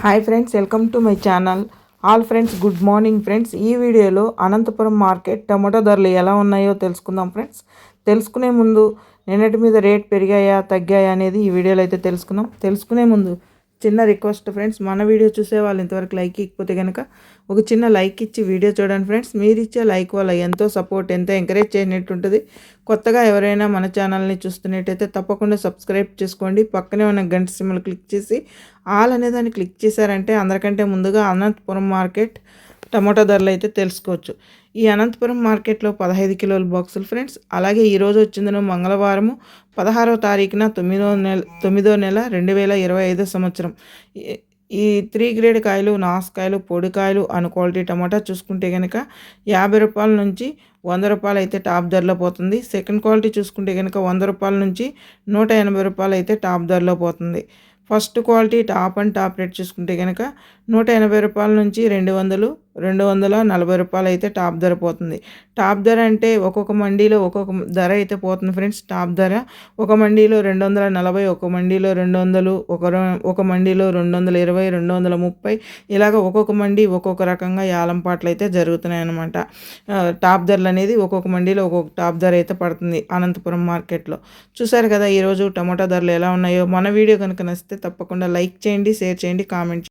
Hi friends welcome to my channel all friends good morning friends ఈ వీడియోలో Anantapuram market tomato ధరలు ఎలా ఉన్నాయో తెలుసుకుందాం ఫ్రెండ్స్ తెలుసుకునే ముందు నిన్నటి మీద రేట్ పెరిగాయా తగ్గాయా అనేది ఈ వీడియోలో అయితే తెలుసుకుందాం. తెలుసుకునే ముందు చిన్న రిక్వెస్ట్ ఫ్రెండ్స్ మన వీడియో చూసే వాళ్ళు ఇంతవరకు లైక్ ఇకపోతే కనుక ఒక చిన్న లైక్ ఇచ్చి వీడియో చూడండి ఫ్రెండ్స్ మీరు ఇచ్చే లైక్ వల్ల ఎంతో సపోర్ట్ ఎంతో ఎంకరేజ్ చేయనట్టు ఉంటుంది కొత్తగా ఎవరైనా మన ఛానల్ని చూస్తున్నట్టయితే తప్పకుండా సబ్స్క్రైబ్ చేసుకోండి. పక్కనే ఉన్న గంట సిమ్మలు క్లిక్ చేసి ఆల్ అనేదాన్ని క్లిక్ చేశారంటే అందరికంటే ముందుగా అనంతపురం మార్కెట్ టమాటో ధరలు అయితే తెలుసుకోవచ్చు. ఈ అనంతపురం మార్కెట్లో పదహైదు కిలోల బాక్సులు ఫ్రెండ్స్. అలాగే ఈరోజు వచ్చిందిన మంగళవారము పదహారవ తారీఖున తొమ్మిదో నెల తొమ్మిదో నెల రెండు వేల ఇరవై ఐదో సంవత్సరం. ఈ త్రీ గ్రేడ్ కాయలు నాసుకాయలు పొడికాయలు అను క్వాలిటీ టమాటా చూసుకుంటే కనుక యాభై రూపాయల నుంచి వంద రూపాయలు అయితే టాప్ ధరలో పోతుంది. సెకండ్ క్వాలిటీ చూసుకుంటే కనుక వంద రూపాయల నుంచి నూట ఎనభై రూపాయలు అయితే టాప్ ధరలో పోతుంది. First quality top and top rate చూసుకుంటే కనుక నూట ఎనభై రూపాయల నుంచి రెండు వందలు రెండు వందల నలభై రూపాయలు అయితే టాప్ ధర పోతుంది. టాప్ ధర అంటే ఒక్కొక్క మండీలో ఒక్కొక్క ధర అయితే పోతుంది ఫ్రెండ్స్. టాప్ ధర ఒక మండీలో రెండు వందల నలభై ఒక మండీలో రెండు వందలు ఒక ఒక మండీలో రెండు వందల ఇరవై రెండు వందల ముప్పై ఇలాగ ఒక్కొక్క మండీ ఒక్కొక్క రకంగా యాలం పాటలు అయితే జరుగుతున్నాయి అనమాట టాప్ ధరలు అనేది ఒక్కొక్క మండీలో ఒక్కొక్క టాప్ ధర అయితే పడుతుంది అనంతపురం మార్కెట్లో. చూసారు కదా ఈరోజు టమాటా ధరలు ఎలా ఉన్నాయో? మన వీడియో కనుక నచ్చితే తప్పకుండా లైక్ చేయండి షేర్ చేయండి కామెంట్